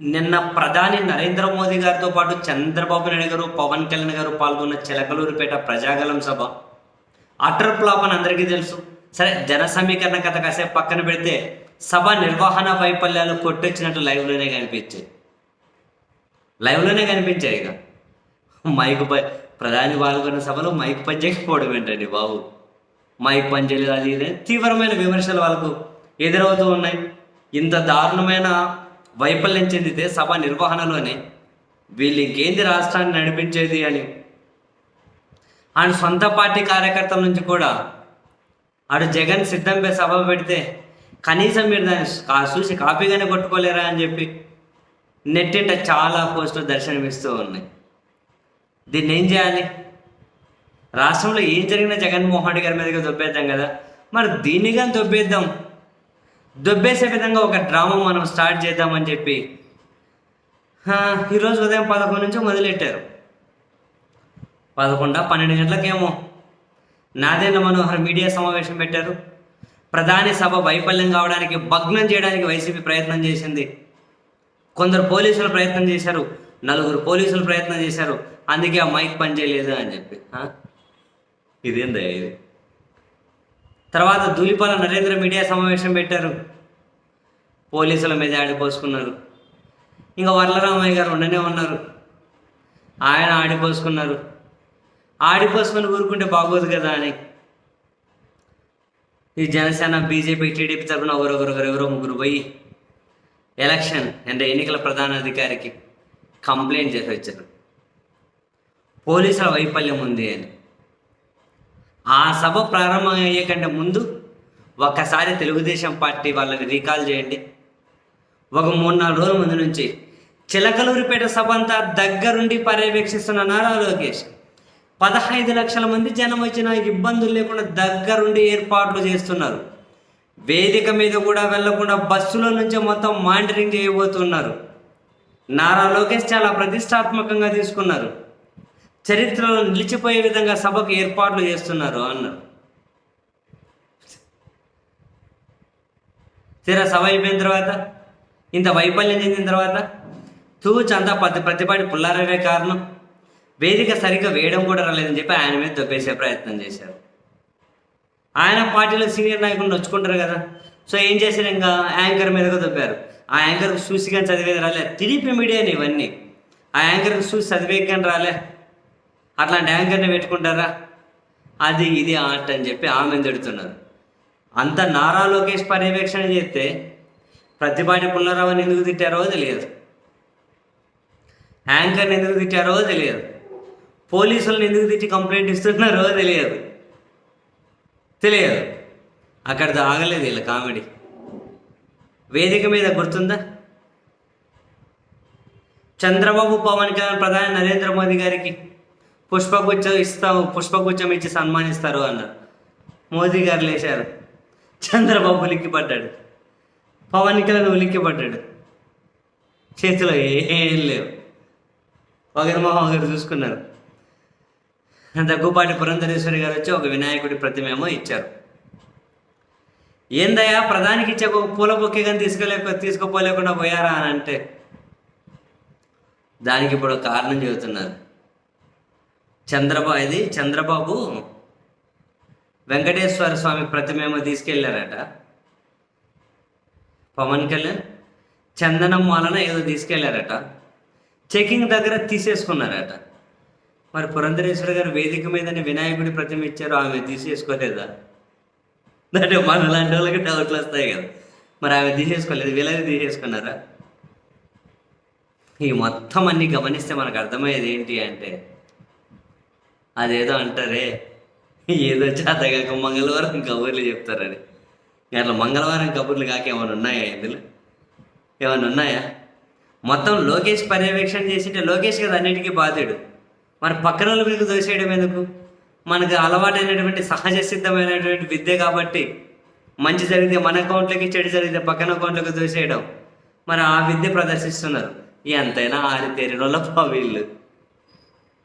నిన్న ప్రధాని నరేంద్ర మోదీ గారితో పాటు చంద్రబాబు నాయుడు గారు పవన్ కళ్యాణ్ గారు పాల్గొన్న చిలకలూరుపేట ప్రజాగలం సభ. అటర్ ఫ్లాప్ అని అందరికీ తెలుసు. సరే జన సమీకరణ కథ కాసేపు పక్కన పెడితే సభ నిర్వహణ వైఫల్యాలు కొట్టొచ్చినట్టు లైవ్లోనే కనిపించాయి. లైవ్లోనే కనిపించాయి ఇక. మైక్ ప ప్రధాని పాల్గొన్న సభలో మైక్ పనిచేయకపోవడం ఏంటండి బాబు? మైక్ పనిచేయలేదు అది ఇది. తీవ్రమైన విమర్శలు వాళ్ళకు ఎదురవుతూ ఉన్నాయి. ఇంత దారుణమైన వైఫల్యం చెందితే సభ నిర్వహణలోనే వీళ్ళు ఇంకేంది రాష్ట్రాన్ని నడిపించేది అని. ఆయన సొంత పార్టీ కార్యకర్తల నుంచి కూడా ఆడు జగన్ సిద్ధంపై సభ పెడితే కనీసం మీరు దాన్ని చూసి కాపీగానే కొట్టుకోలేరా అని చెప్పి నెట్టింట చాలా పోస్టులు దర్శనమిస్తూ ఉన్నాయి. దీన్ని ఏం చేయాలి? రాష్ట్రంలో ఏం జరిగినా జగన్మోహన్ రెడ్డి గారి మీదగా దొబ్బేద్దాం కదా. మరి దీన్ని కానీ దొబ్బేద్దాం. దొబ్బేసే విధంగా ఒక డ్రామా మనం స్టార్ట్ చేద్దామని చెప్పి ఈరోజు ఉదయం పదకొండు నుంచి మొదలెట్టారు. పదకొండ పన్నెండు గంటలకేమో. నాదేంద్ర మనోహర్ మీడియా సమావేశం పెట్టారు. ప్రధాని సభ వైఫల్యం కావడానికి భగ్నం చేయడానికి వైసీపీ ప్రయత్నం చేసింది. కొందరు పోలీసులు ప్రయత్నం చేశారు నలుగురు పోలీసులు ప్రయత్నం చేశారు అందుకే ఆ మైక్ పనిచేయలేదు అని చెప్పి ఆ? ఇదేందా ఇది? తర్వాత ధూళిపాల నరేంద్ర మీడియా సమావేశం పెట్టారు. పోలీసుల మీద ఆడిపోసుకున్నారు. ఇంకా వరలరామయ్య గారు ఉండనే ఉన్నారు. ఆయన ఆడిపోసుకున్నారు. ఆడిపోసుకొని ఊరుకుంటే బాగోదు కదా అని. ఈ జనసేన బీజేపీ టీడీపీ తరఫున ఒకరొకరొకరు ఎవరో ముగ్గురు పోయి ఎలక్షన్ అంటే ఎన్నికల ప్రధాన అధికారికి కంప్లైంట్ చేసి వచ్చారు. పోలీసుల వైఫల్యం ఉంది అని. ఆ సభ ప్రారంభం అయ్యే కంటే ముందు ఒక్కసారి తెలుగుదేశం పార్టీ వాళ్ళని రీకాల్ చేయండి. ఒక మూడు నాలుగు రోజుల ముందు నుంచి చిలకలూరిపేట సభ అంతా దగ్గరుండి పర్యవేక్షిస్తున్న నారా లోకేష్ పదహైదు లక్షల మంది జనం వచ్చిన ఇబ్బందులు లేకుండా దగ్గరుండి ఏర్పాట్లు చేస్తున్నారు. వేదిక మీద కూడా వెళ్ళకుండా బస్సుల నుంచి మొత్తం మానిటరింగ్ చేయబోతున్నారు. నారా లోకేష్ చాలా ప్రతిష్టాత్మకంగా తీసుకున్నారు. చరిత్రలో నిలిచిపోయే విధంగా సభకు ఏర్పాట్లు చేస్తున్నారు అన్నారు తీరా సభ అయిపోయిన తర్వాత ఇంత వైఫల్యం చెందిన తర్వాత తూచ్ అంతా ప్రతి ప్రతిపాటి పుల్లారవే కారణం. వేదిక సరిగ్గా వేయడం కూడా రాలేదని చెప్పి ఆయన మీద దొబ్బేసే ప్రయత్నం చేశారు. ఆయన పార్టీలో సీనియర్ నాయకులు నొచ్చుకుంటారు కదా. సో ఏం చేశారు ఇంకా? యాంకర్ మీదగా దొబ్బారు. ఆ యాంకర్ చూసి కానీ చదివేది రాలే. టీడీపీ మీడియాని ఇవన్నీ. ఆ యాంకర్కి చూసి చదివే కానీ రాలే. అట్లాంటి యాంకర్ని పెట్టుకుంటారా? అది ఇది ఆర్ట్ అని చెప్పి ఆమె తిడుతున్నారు. అంత నారా లోకేష్ పర్యవేక్షణ చేస్తే ప్రతిపాటి పుల్లరావుని ఎందుకు తిట్టారో తెలియదు. యాంకర్ని ఎందుకు తిట్టారో తెలియదు. పోలీసులను ఎందుకు తిట్టి కంప్లైంట్ ఇస్తున్నారో తెలియదు. తెలియదు. అక్కడితో ఆగలేదు వీళ్ళ కామెడీ. వేదిక మీద గుర్తుందా? చంద్రబాబు పవన్ కళ్యాణ్ ప్రధాని నరేంద్ర మోదీ గారికి పుష్పగుచ్చం ఇస్తావు పుష్పగుచ్చం ఇచ్చి సన్మానిస్తారు అన్నారు మోదీ గారు లేచారు. చంద్రబాబు ఉలిక్కి పడ్డాడు పవన్ కళ్యాణ్ ఉలిక్కి పడ్డాడు చేతిలో ఏం లేవు. ఒకరి మొహం ఒకరు చూసుకున్నారు. దగ్గుపాటి పురంధరేశ్వరి గారు వచ్చి ఒక వినాయకుడి ప్రతిమేమో ఇచ్చారు. ఏందయ్యా ప్రధానికి ఇచ్చే ఒక పూల బొక్కి కానీ తీసుకోలేక తీసుకోపోలేకుండా పోయారా అని అంటే దానికి ఇప్పుడు కారణం చెబుతున్నారు. చంద్రబాబు ఇది చంద్రబాబు వెంకటేశ్వర స్వామి ప్రతిమేమో తీసుకెళ్ళారట. పవన్ కళ్యాణ్ చందనం వలన ఏదో తీసుకెళ్ళారట చెకింగ్ దగ్గర తీసేసుకున్నారట. మరి పురంధరేశ్వర గారు వేదిక మీదనే వినాయకుడి ప్రతిమ ఇచ్చారు ఆమె తీసేసుకోలేదా? అంటే మన లాంటి వాళ్ళకి డౌట్లు వస్తాయి కదా. మరి ఆమె తీసేసుకోలేదు వీళ్ళని తీసేసుకున్నారా? ఈ మొత్తం అన్ని గమనిస్తే మనకు అర్థమయ్యేది ఏంటి అంటే అదేదో అంటారే. ఏదో చేతగాక మంగళవారం కబుర్లు చెప్తారని. అట్లా మంగళవారం కబుర్లు కాక ఏమైనా ఉన్నాయా ఇందులో? ఏమైనా ఉన్నాయా? మొత్తం లోకేష్ పర్యవేక్షణ చేసింటే లోకేష్ కదా అన్నిటికీ బాధ్యుడు. మరి పక్కన వాళ్ళు మీకు దోసేయడం ఎందుకు? మనకు అలవాటైనటువంటి సహజ సిద్ధమైనటువంటి విద్య కాబట్టి మంచి జరిగితే మన అకౌంట్లోకి చెడు జరిగితే పక్కన అకౌంట్లోకి దోసేయడం మరి ఆ విద్య ప్రదర్శిస్తున్నారు. ఎంతైనా ఆరి తేరిన వాళ్ళ వీళ్ళు.